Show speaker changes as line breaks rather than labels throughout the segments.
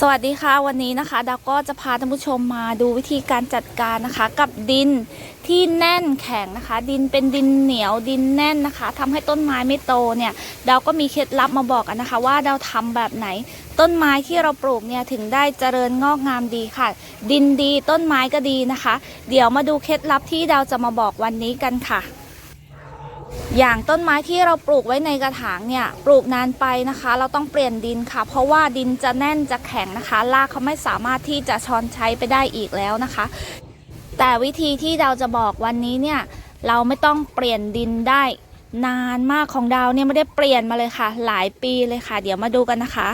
สวัสดีค่ะวันนี้นะคะดาวก็จะพาท่านผู้ชมมาดูวิธีการจัดการนะคะ กับดินที่แน่นแข็งนะคะ ดินเป็นดินเหนียวดินแน่นนะคะทำให้ต้นไม้ไม่โตเนี่ยดาวก็มีเคล็ดลับมาบอกกันนะคะ ว่าดาวทำแบบไหน ต้นไม้ที่เราปลูกเนี่ยถึงได้เจริญงอกงามดีค่ะ ดินดีต้นไม้ก็ดีนะคะ เดี๋ยวมาดูเคล็ดลับที่ดาวจะมาบอกวันนี้กันค่ะ อย่างต้นไม้ที่เราปลูกไว้ในกระถางเนี่ยปลูกนานไปนะคะ เราต้องเปลี่ยนดินค่ะ เพราะว่าดินจะแน่นจะแข็งนะคะรากเขาไม่สามารถที่จะช้อนใช้ไปได้อีกแล้วนะคะ แต่วิธีที่เราจะบอกวันนี้เนี่ยเราไม่ต้องเปลี่ยนดินได้ นานมากของดาวเนี่ยไม่ได้เปลี่ยนมาเลยค่ะ หลายปีเลยค่ะ เดี๋ยวมาดูกันนะคะ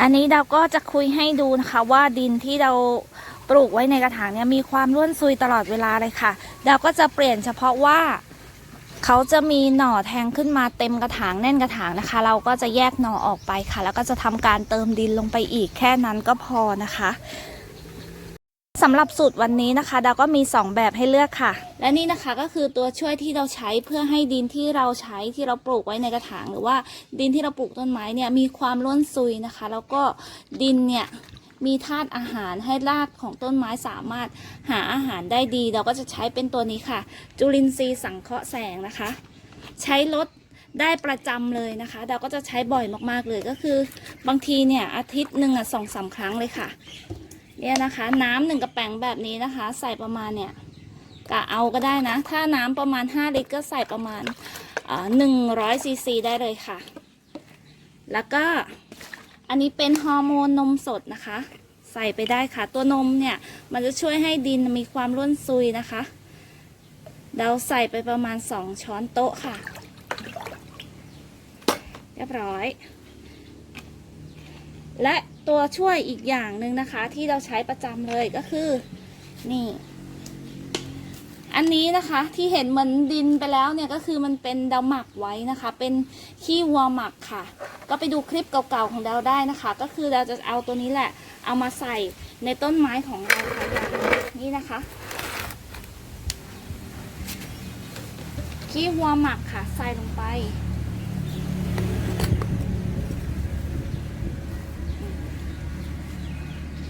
อันนี้ดาวก็จะคุยให้ดูนะคะว่าดินที่เราปลูกไว้ในกระถางเนี่ยมีความร่วนซุยตลอดเวลาเลยค่ะดาวก็จะเปลี่ยนเฉพาะว่า เขาจะมีหน่อแทงขึ้นมาเต็มกระถางแน่นกระถางนะคะ เราก็จะแยกหน่อออกไปค่ะ แล้วก็จะทำการเติมดินลงไปอีกแค่นั้นก็พอนะคะสำหรับสูตรวันนี้นะคะดาวก็มี 2 แบบให้เลือกค่ะ และนี่นะคะก็คือตัวช่วยที่เราใช้เพื่อให้ดินที่เราใช้ที่เราปลูกไว้ในกระถาง หรือว่าดินที่เราปลูกต้นไม้เนี่ยมีความร่วนซุยนะคะ แล้วก็ดินเนี่ย มีธาตุอาหารให้รากของต้นไม้สามารถหาอาหารได้ดี เราก็จะใช้เป็นตัวนี้ค่ะ จุลินทรีย์สังเคราะห์แสงนะคะ ใช้ลดได้ประจำเลยนะคะ เราก็จะใช้บ่อยมากๆเลยก็คือ บางทีเนี่ยอาทิตย์หนึ่งอะสองสามครั้งเลยค่ะ เนี่ยนะคะ น้ำหนึ่งกระแป้งแบบนี้นะคะ ใส่ประมาณเนี่ยกะเอาก็ได้นะ ถ้าน้ำประมาณ 5 ลิตรก็ใส่ประมาณหนึ่งร้อยซีซีได้เลยค่ะ แล้วก็ อันนี้เป็นฮอร์โมนนมสดนะคะ ใส่ไปได้ค่ะ ตัวนมเนี่ย มันจะช่วยให้ดินมีความร่วนซุยนะคะ เราใส่ไปประมาณ 2 ช้อนโต๊ะค่ะ เรียบร้อย และตัวช่วยอีกอย่างหนึ่งนะคะ ที่เราใช้ประจำเลยก็คือ นี่ อันนี้นะคะที่เห็นเหมือนดินไปแล้วเนี่ยก็คือมันเป็นดาวหมักไว้นะคะ เป็นขี้วัวหมักค่ะ ก็ไปดูคลิปเก่าๆของดาวได้นะคะ ก็คือเราจะเอาตัวนี้แหละ เอามาใส่ในต้นไม้ของเราค่ะอย่างนี่นะคะขี้วัวหมักค่ะ ใส่ลงไป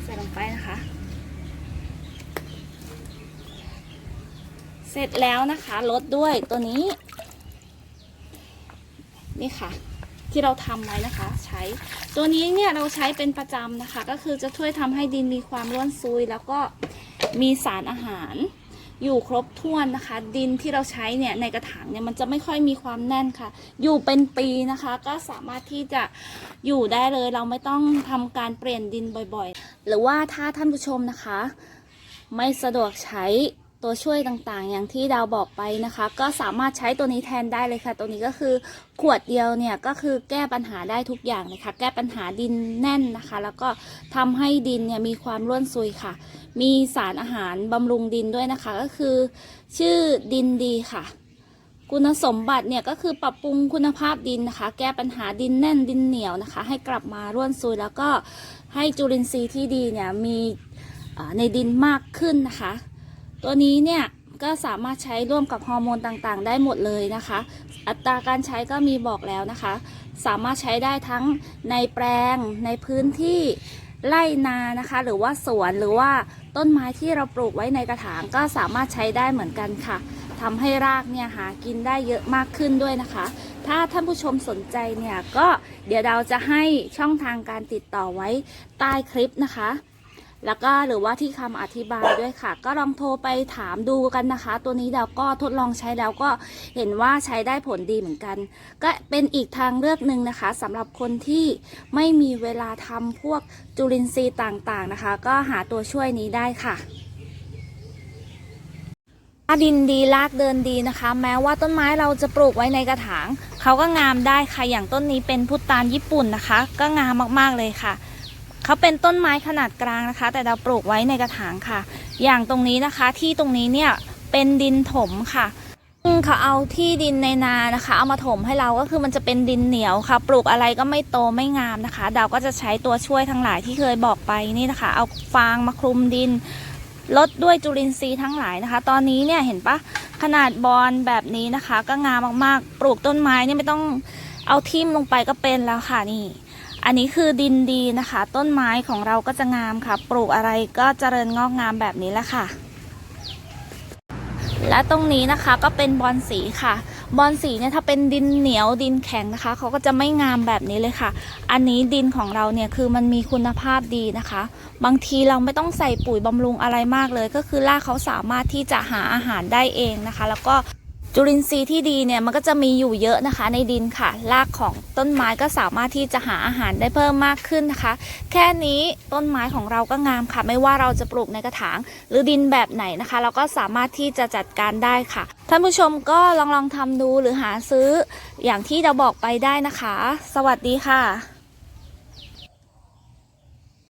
ใส่ลงไปนะคะ เสร็จแล้วนะคะลดด้วยตัวนี้ นี่ค่ะ ที่เราทำไว้นะคะ ใช้ตัวนี้เนี่ยเราใช้เป็นประจำนะคะ ก็คือจะช่วยทำให้ดินมีความร่วนซุย แล้วก็มีสารอาหารอยู่ครบถ้วนนะคะ ดินที่เราใช้เนี่ยในกระถางเนี่ยมันจะไม่ค่อยมีความแน่นค่ะ อยู่เป็นปีนะคะ ก็สามารถที่จะอยู่ได้เลยเราไม่ต้องทำการเปลี่ยนดินบ่อยๆ หรือว่าถ้าท่านผู้ชมนะคะ ไม่สะดวกใช้ ตัวช่วยต่างๆ อย่างที่ดาวบอกไปนะคะ ก็สามารถใช้ตัวนี้แทนได้เลยค่ะ ตัวนี้ก็คือขวดเดียวเนี่ยก็คือแก้ปัญหาได้ทุกอย่างเลยค่ะ แก้ปัญหาดินแน่นนะคะ แล้วก็ทำให้ดินเนี่ยมีความร่วนซุยค่ะ มีสารอาหารบำรุงดินด้วยนะคะ ก็คือ ชื่อดินดีค่ะคุณสมบัติเนี่ยก็คือปรับปรุงคุณภาพดินนะคะ แก้ปัญหาดินแน่นดินเหนียวนะคะ ให้กลับมาร่วนซุยแล้วก็ให้จุลินทรีย์ที่ดีเนี่ยมีในดินมากขึ้นนะคะ ตัวนี้เนี่ยก็สามารถใช้ร่วมกับฮอร์โมนต่างๆ ได้หมดเลยนะคะ อัตราการใช้ก็มีบอกแล้วนะคะ สามารถใช้ได้ทั้งในแปลงในพื้นที่ไร่นานะคะ หรือว่าสวนหรือว่าต้นไม้ที่เราปลูกไว้ในกระถางก็สามารถใช้ได้เหมือนกันค่ะทำให้รากเนี่ยหากินได้เยอะมากขึ้นด้วยนะคะ ถ้าท่านผู้ชมสนใจเนี่ยก็เดี๋ยวเราจะให้ช่องทางการติดต่อไว้ใต้คลิปนะคะ แล้วก็หรือว่าที่คำอธิบายด้วยค่ะ ก็ลองโทรไปถามดูกันนะคะ ตัวนี้เราก็ทดลองใช้แล้วก็เห็นว่าใช้ได้ผลดีเหมือนกัน ก็เป็นอีกทางเลือกหนึ่งนะคะสำหรับคนที่ไม่มีเวลาทำพวกจุลินทรีย์ต่างๆนะคะ ก็หาตัวช่วยนี้ได้ค่ะดินดีรากเดินดีนะคะ แม้ว่าต้นไม้เราจะปลูกไว้ในกระถางเขาก็งามได้ค่ะอย่างต้นนี้เป็นพุตานญี่ปุ่นนะคะ ก็งามมากๆเลยค่ะ เขาเป็นต้นไม้ขนาดกลางนะคะ แต่เราปลูกไว้ในกระถางค่ะ อย่างตรงนี้นะคะที่ตรงนี้เนี่ยเป็นดินถมค่ะเขาเอาที่ดินในนานะคะ เอามาถมให้เราก็คือมันจะเป็นดินเหนียวค่ะ ปลูกอะไรก็ไม่โตไม่งามนะคะ ดาวก็จะใช้ตัวช่วยทั้งหลายที่เคยบอกไปนี่นะคะ เอาฟางมาคลุมดินลดด้วยจุลินทรีย์ทั้งหลายนะคะ ตอนนี้เนี่ยเห็นปะขนาดบอลแบบนี้นะคะ ก็งามมากๆ ปลูกต้นไม้เนี่ยไม่ต้องเอาทิ่มลงไปก็เป็นแล้วค่ะนี่ อันนี้คือดินดีนะคะ ต้นไม้ของเราก็จะงามค่ะ ปลูกอะไรก็เจริญงอกงามแบบนี้แหละค่ะ และตรงนี้นะคะก็เป็นบอลสีค่ะ บอลสีเนี่ยถ้าเป็นดินเหนียวดินแข็งนะคะเขาก็จะไม่งามแบบนี้เลยค่ะ อันนี้ดินของเราเนี่ยคือมันมีคุณภาพดีนะคะ บางทีเราไม่ต้องใส่ปุ๋ยบำรุงอะไรมากเลย ก็คือรากเขาสามารถที่จะหาอาหารได้เองนะคะ แล้วก็ จุลินทรีย์ที่ดีเนี่ยมันก็จะมีอยู่เยอะนะคะในดินค่ะรากของต้นไม้ก็สามารถที่จะหาอาหารได้เพิ่มมากขึ้นนะคะ แค่นี้ต้นไม้ของเราก็งามค่ะ ไม่ว่าเราจะปลูกในกระถาง หรือดินแบบไหนนะคะ เราก็สามารถที่จะจัดการได้ค่ะท่านผู้ชมก็ลองลองทำดูหรือหาซื้ออย่างที่เราบอกไปได้นะคะ สวัสดีค่ะ